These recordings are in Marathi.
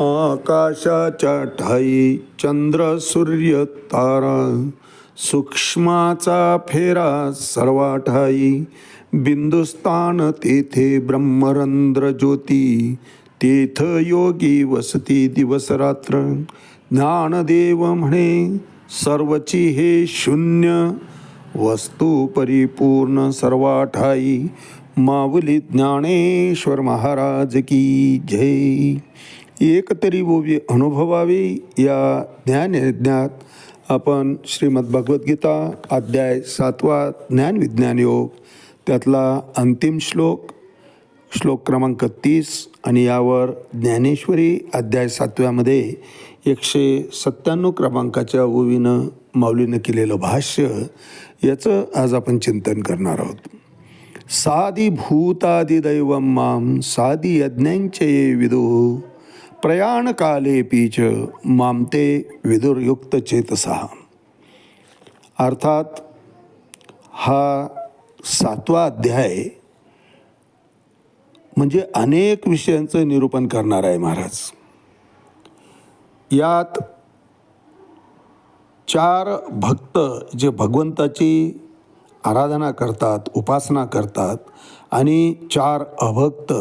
आकाशाच्या ठाई चंद्र सूर्य तारा सूक्ष्माचा फेरा सर्वा ठाई बिंदुस्तान तेथे ब्रह्मरंध्र ज्योती तेथ योगी वसती दिवस रात्र ज्ञानदेव म्हणे सर्वची हे शून्य वस्तू परिपूर्ण सर्वाठाई. माऊली ज्ञानेश्वर महाराज की जय. एकतरी बोवी ओवी अनुभवावी. या ज्ञानयज्ञात आपण श्रीमद भगवद्गीता अध्याय सातवा ज्ञानविज्ञान योग त्यातला अंतिम श्लोक श्लोक क्रमांक तीस आणि यावर ज्ञानेश्वरी अध्याय सातव्यामध्ये एकशे सत्त्याण्णव क्रमांकाच्या ओवीनं माऊलीनं केलेलं भाष्य याचं आज आपण चिंतन करणार आहोत. साधी भूतादिदैवं मां साधी यज्ञांचे विदो प्रयाणकालेपि च मामते ते विदुर्युक्त चेतसा अर्थात हा सातवा अध्याय म्हणजे अनेक विषयांचं निरूपण करणार आहे महाराज. यात चार भक्त जे भगवंताची आराधना करतात उपासना करतात आणि चार अभक्त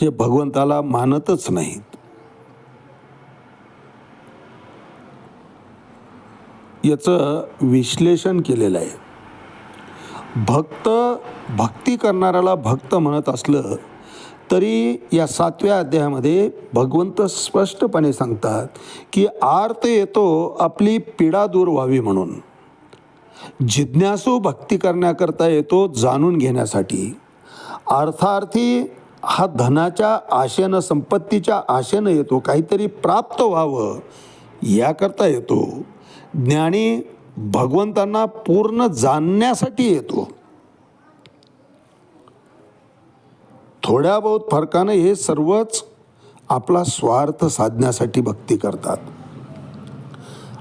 जे भगवंताला मानतच नाहीत. याचं विश्लेषण केलेलं आहे. भक्त भक्ती करणाऱ्याला भक्त म्हणत असलं तरी या सातव्या अध्यायामध्ये भगवंत स्पष्टपणे सांगतात की आर्त येतो आपली पीडा दूर व्हावी म्हणून. जिज्ञासू भक्ती करण्याकरता येतो जाणून घेण्यासाठी. अर्थार्थी हा धनाच्या आशेनं संपत्तीच्या आशेनं येतो काहीतरी प्राप्त व्हावं याकरता येतो. ज्ञानी भगवंतांना पूर्ण जाणण्यासाठी येतो. थोड्या बहुत फरकानं हे सर्वच आपला स्वार्थ साधण्यासाठी भक्ती करतात.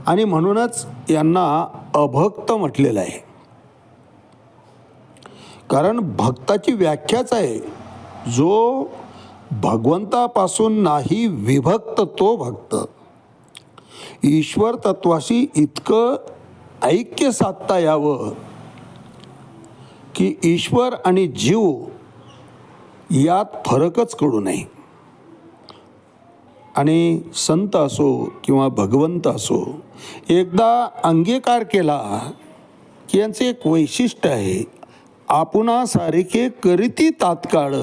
आणि म्हणूनच यांना अभक्त म्हटलेलं आहे. कारण भक्ताची व्याख्याच आहे. जो भगवंतापासून नाही विभक्त तो भक्त. ईश्वर तत्वाशी इतकं ऐक्य साधता यावं की ईश्वर आणि जीव यात फरकच कळू नये. आणि संत असो किंवा भगवंत असो एकदा अंगीकार केला की यांचं एक वैशिष्ट्य आहे आपणा सारखे करीती तात्काळ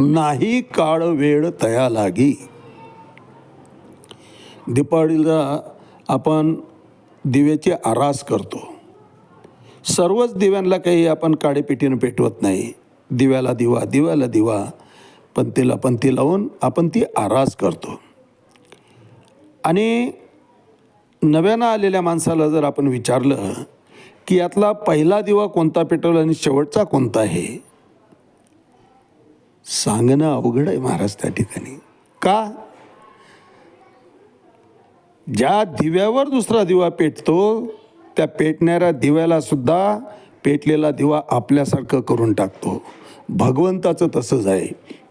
नाही काळ वेळ तया लागी. दीपावलीला आपण दिव्याची आरास करतो. सर्वच दिव्यांना काही आपण काडेपिटीनं पेटवत नाही. दिव्याला दिवा दिव्याला दिवा पंथीला पंथी लावून आपण ती आरास करतो. आणि नव्यानं आलेल्या माणसाला जर आपण विचारलं की यातला पहिला दिवा कोणता पेटवला आणि शेवटचा कोणता आहे? सांगणं अवघड आहे महाराज त्या ठिकाणी. का? ज्या दिव्यावर दुसरा दिवा पेटतो त्या पेटणाऱ्या दिव्याला सुद्धा पेटलेला दिवा आपल्यासारखं करून टाकतो. भगवंताचं तसंच आहे.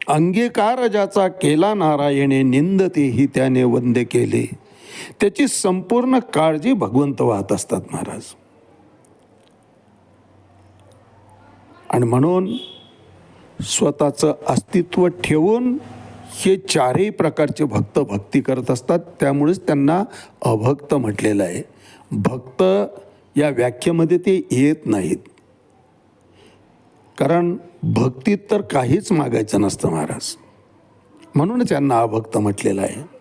अंगीकार ज्याचा केला नारायणे निंदतेही त्याने वंदे केले. त्याची संपूर्ण काळजी भगवंत वाहत असतात महाराज. आणि म्हणून स्वतःचं अस्तित्व ठेवून हे चारही प्रकारचे भक्त भक्ती करत असतात. त्यामुळेच त्यांना अभक्त म्हटलेलं आहे. भक्त या व्याख्येमध्ये ते येत नाहीत. कारण भक्तीत तर काहीच मागायचं नसतं महाराज. म्हणूनच यांना अभक्त म्हटलेलं आहे.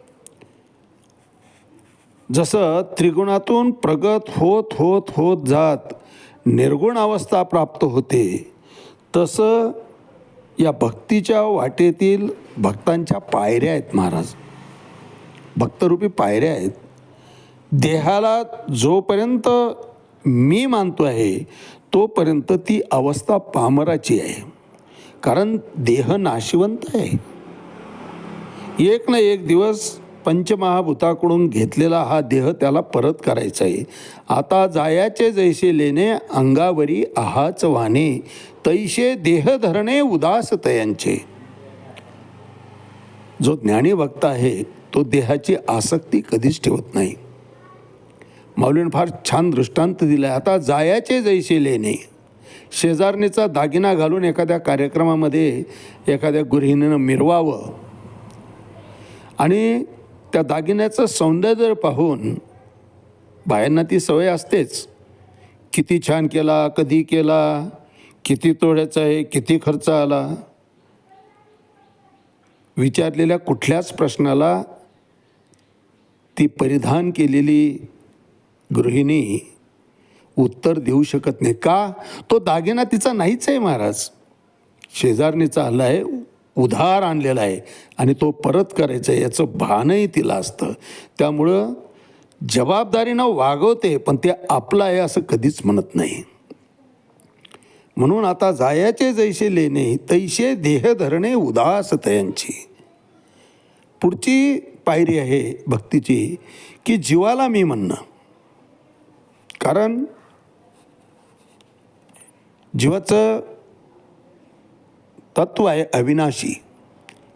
जसं त्रिगुणातून प्रगत होत होत होत जात निर्गुण अवस्था प्राप्त होते तसं या भक्तीच्या वाटेतील भक्तांच्या पायऱ्या आहेत महाराज. भक्तरूपी पायऱ्या आहेत. देहाला जोपर्यंत मी मानतो आहे तोपर्यंत ती अवस्था पामराची आहे. कारण देह नाशिवंत आहे. एक ना एक दिवस पंचमहाभूताकडून घेतलेला हा देह त्याला परत करायचा आहे. आता जायाचे जैसे लेणे अंगावरी आहाच वाणे तैसे देह धरणे उदास तयांचे जो ज्ञानी भक्त आहे तो देहाची आसक्ती कधीच ठेवत नाही. माऊलीनं फार छान दृष्टांत दिला आहे आता जायाचे जैसे लेणे शेजारणीचा दागिना घालून एखाद्या कार्यक्रमामध्ये एखाद्या गृहिणीनं मिरवावं. आणि त्या दागिन्याचं सौंदर्य पाहून बायांना ती सवय असतेच. किती छान केला कधी केला किती तोड्याचा आहे किती खर्च आला. विचारलेल्या कुठल्याच प्रश्नाला ती परिधान केलेली गृहिणी उत्तर देऊ शकत नाही. का? तो दागिना तिचा नाहीच आहे महाराज. शेजारणीचा आला आहे. उधार आणलेला आहे आणि तो परत करायचा आहे याचं भानही तिला असतं. त्यामुळं जबाबदारीनं वागवते पण ते आपलं आहे असं कधीच म्हणत नाही. म्हणून आता जायाचे जैसे लेणे तैसे देह धरणे उदास तयांची पुढची पायरी आहे भक्तीची की जीवाला मी म्हणणं. कारण जीवाचं तत्व आहे अविनाशी।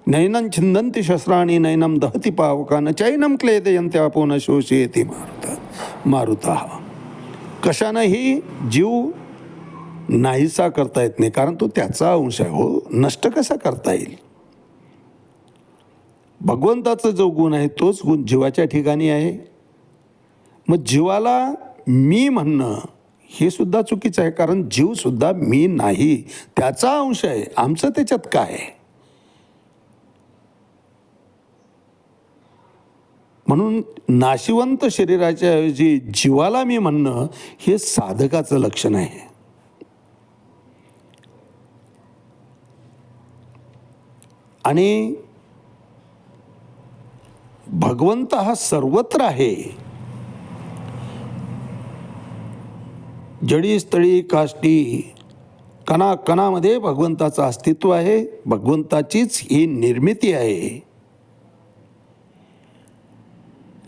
नैनं छिंदंती शस्त्राणी नैनम दहती पावकानं चैनम क्लेदयंते आपोन शोषयते मारुता। मारुता। कशानंही जीव नाहीसा करता येत नाही कारण तो त्याचा अंश आहे हो नष्ट कसा करता येईल? भगवंताचा जो गुण आहे तोच गुण जीवाच्या ठिकाणी आहे. मग जीवाला मी म्हणणं हे सुद्धा चुकीचं आहे कारण जीवसुद्धा मी नाही. त्याचा अंश आहे. आमचं त्याच्यात काय? म्हणून नाशिवंत शरीराच्या ऐवजी जीवाला मी म्हणणं हे साधकाचं लक्षण आहे. आणि भगवंत हा सर्वत्र आहे. जडी स्थळी काष्टी कणा कणामध्ये भगवंताचं अस्तित्व आहे. भगवंताचीच ही निर्मिती आहे.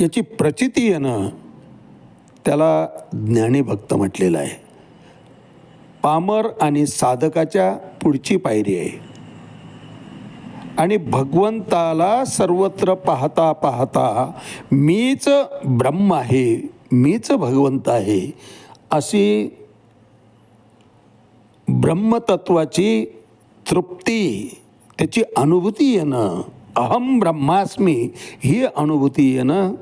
याची प्रचिती येणं त्याला ज्ञानी भक्त म्हटलेलं आहे. पामर आणि साधकाच्या पुढची पायरी आहे. आणि भगवंताला सर्वत्र पाहता पाहता मीच ब्रह्म आहे मीच भगवंत आहे. अशी ब्रह्मतत्वाची तृप्ती त्याची अनुभूती येणं अहम ब्रह्मास्मी ही अनुभूती येणं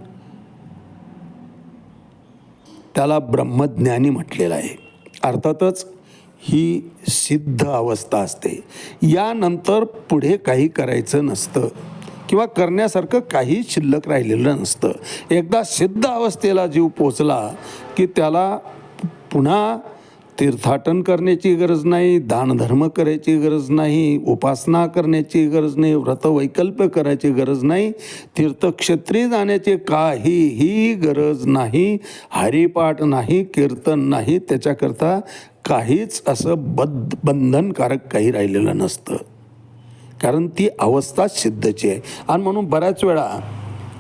त्याला ब्रह्मज्ञानी म्हटलेलं आहे. अर्थातच ही सिद्ध अवस्था असते. यानंतर पुढे काही करायचं नसतं. किंवा करण्यासारखं काही शिल्लक राहिलेलं नसतं. एकदा सिद्ध अवस्थेला जीव पोचला की त्याला पुन्हा तीर्थाटन करण्याची गरज नाही दानधर्म करायची गरज नाही उपासना करण्याची गरज नाही व्रतवैकल्प करायची गरज नाही तीर्थक्षेत्री जाण्याची काहीही गरज नाही हरिपाठ नाही कीर्तन नाही त्याच्याकरता काहीच असं बद्ध बंधनकारक काही राहिलेलं नसतं. कारण ती अवस्था सिद्धची आहे. आणि म्हणून बऱ्याच वेळा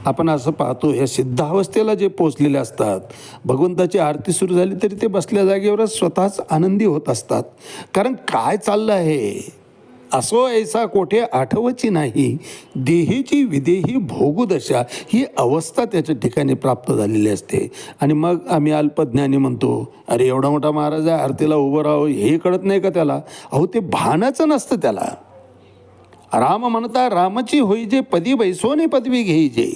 आपण असं पाहतो या सिद्धावस्थेला जे पोचलेले असतात भगवंताची आरती सुरू झाली तरी ते बसल्या जागेवरच स्वतःच आनंदी होत असतात. कारण काय चाललं आहे? असो ऐसा कोठे आठवची नाही. देहीची विदेही भोगुदशा ही अवस्था त्याच्या ठिकाणी प्राप्त झालेली असते. आणि मग आम्ही अल्पज्ञानी म्हणतो अरे एवढा मोठा महाराज आहे आरतीला उभं राहावं हे कळत नाही का त्याला? अहो ते भानाचं नसतं त्याला. राम म्हणता रामची होई जे पदी बैसोने पदवी घेईजे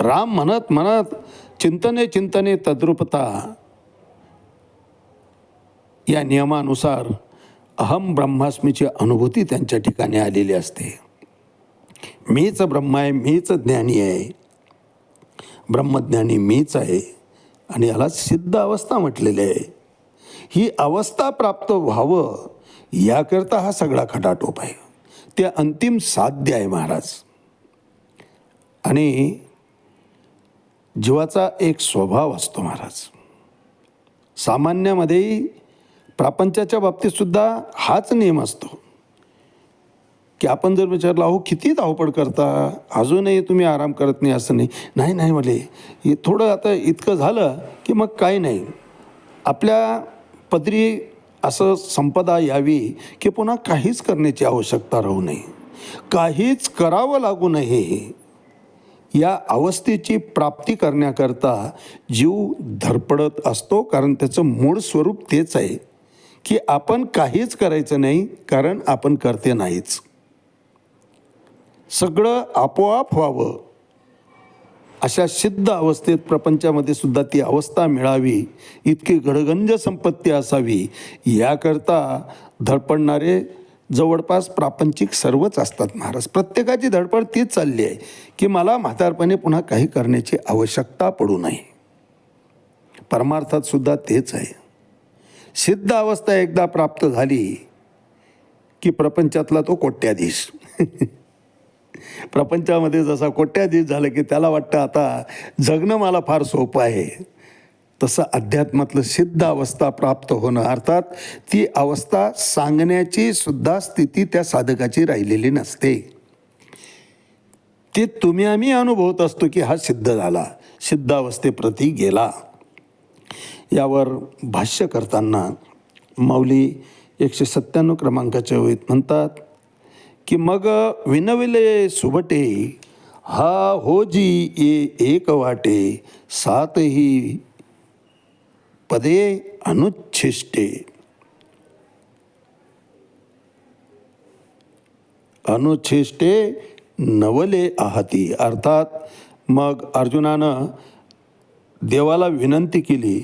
राम म्हणत म्हणत चिंतने चिंतने तद्रुपता. या नियमानुसार अहम ब्रह्मास्मीची अनुभूती त्यांच्या ठिकाणी आलेली असते. मीच ब्रह्म आहे मीच ज्ञानी आहे. ब्रह्मज्ञानी मीच आहे आणि याला सिद्ध अवस्था म्हटलेली आहे. ही अवस्था प्राप्त व्हावं याकरता हा सगळा खटाटोप आहे. ते अंतिम साध्य आहे महाराज. आणि जीवाचा एक स्वभाव असतो महाराज. सामान्यामध्येही प्रापंचाच्या बाबतीतसुद्धा हाच नियम असतो. की आपण जर विचारलं अहो किती धावपळ करता? अजूनही तुम्ही आराम करत नाही असं नाही. नाही नाही म्हले हे थोडं आता इतकं झालं की मग काही नाही. आपल्या पदरी असं संपदा यावी की पुन्हा काहीच करण्याची आवश्यकता राहू नये. काहीच करावं लागू नये. या अवस्थेची प्राप्ती करण्याकरता जीव धडपडत असतो कारण त्याचं मूळ स्वरूप तेच आहे की आपण काहीच करायचं नाही कारण आपण करते नाहीच. सगळं आपोआप व्हावं. अशा सिद्ध अवस्थेत प्रपंचामध्ये सुद्धा ती अवस्था मिळावी इतकी घडगंज संपत्ती असावी याकरता धडपडणारे जवळपास प्रापंचिक सर्वच असतात महाराज. प्रत्येकाची धडपड तीच चालली आहे की मला म्हातारपणे पुन्हा काही करण्याची आवश्यकता पडू नये. परमार्थात सुद्धा तेच आहे. सिद्ध अवस्था एकदा प्राप्त झाली की प्रपंचातला तो कोट्याधीश. प्रपंचामध्ये जसा कोट्याधीश झालं की त्याला वाटतं आता जगणं मला फार सोपं आहे. तसं अध्यात्मातलं सिद्ध अवस्था प्राप्त होणं अर्थात ती अवस्था सांगण्याची सुद्धा स्थिती त्या साधकाची राहिलेली नसते. ते तुम्ही आम्ही अनुभवत असतो की हा सिद्ध झाला सिद्धावस्थेप्रती गेला. यावर भाष्य करताना माऊली एकशे सत्त्याण्णव क्रमांकाच्या वेळेत म्हणतात की मग विनविले सुबटे हा हो जी ये एक वाटे सातही पदे अनुच्छिष्टे। अनुच्छिष्टे नवले आहाती अर्थात मग अर्जुनानं देवाला विनंती केली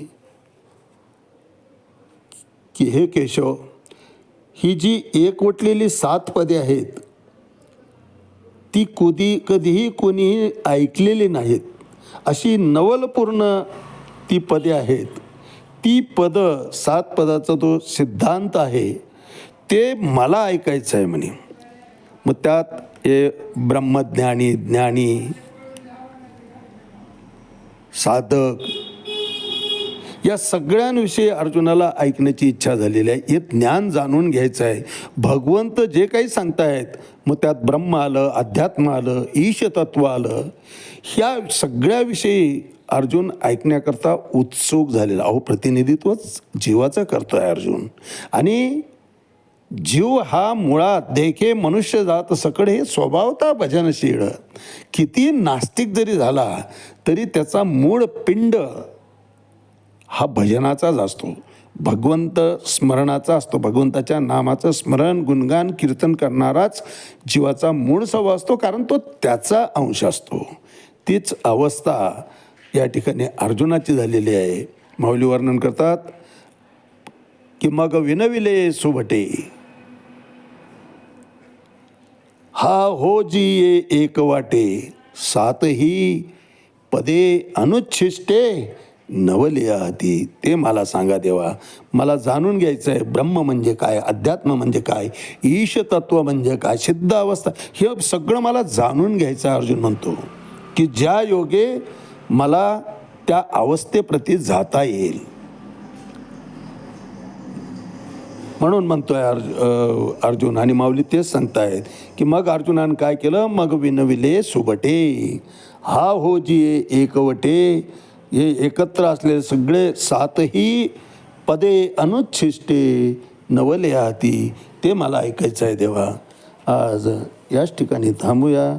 की हे केशव ही जी एकवटलेली सात पदे आहेत ती कधी कधीही कोणीही ऐकलेली नाहीत. अशी नवलपूर्ण ती पदे आहेत. ती पदं सात पदाचा जो सिद्धांत आहे ते मला ऐकायचं आहे म्हणे. मग त्यात हे ब्रह्मज्ञानी ज्ञानी साधक या सगळ्यांविषयी अर्जुनाला ऐकण्याची इच्छा झालेली आहे. हे ज्ञान जाणून घ्यायचं आहे. भगवंत जे काही सांगतायत मग त्यात ब्रह्म आलं अध्यात्म आलं ईशतत्व आलं ह्या सगळ्याविषयी अर्जुन ऐकण्याकरता उत्सुक झालेला अहो प्रतिनिधित्वच जीवाचं करतो आहे अर्जुन. आणि जीव हा मुळात देखे मनुष्य जात सकड हे स्वभावता भजनशीळ किती नास्तिक जरी झाला तरी त्याचा मूळ पिंड हा भजनाचाच असतो. भगवंत स्मरणाचा असतो. भगवंताच्या नामाचं स्मरण गुणगान कीर्तन करणाराच जीवाचा मूळ स्वभाव असतो कारण तो त्याचा अंश असतो. तीच अवस्था या ठिकाणी अर्जुनाची झालेली आहे. माऊली वर्णन करतात की मग विनविले सुभटे. हा हो जी ये एक वाटे. सातही पदे अनुच्छिष्टे. नवलिया हाती ते मला सांगा देवा. मला जाणून घ्यायचं आहे ब्रह्म म्हणजे काय अध्यात्म म्हणजे काय ईशतत्व म्हणजे काय सिद्ध अवस्था हे सगळं मला जाणून घ्यायचं आहे अर्जुन म्हणतो. की ज्या योगे मला त्या अवस्थेप्रती जाता येईल. म्हणून म्हणतोय अर्ज अर्जुन आणि माऊली तेच सांगतायत की मग अर्जुनानं काय केलं? मग विनविले सुबटे. हा हो जी एकवटे. हे एकत्र असलेले सगळे सातही पदे अनुच्छिष्टे नवले हाती ते मला ऐकायचं आहे देवा. आज याच ठिकाणी थांबूया.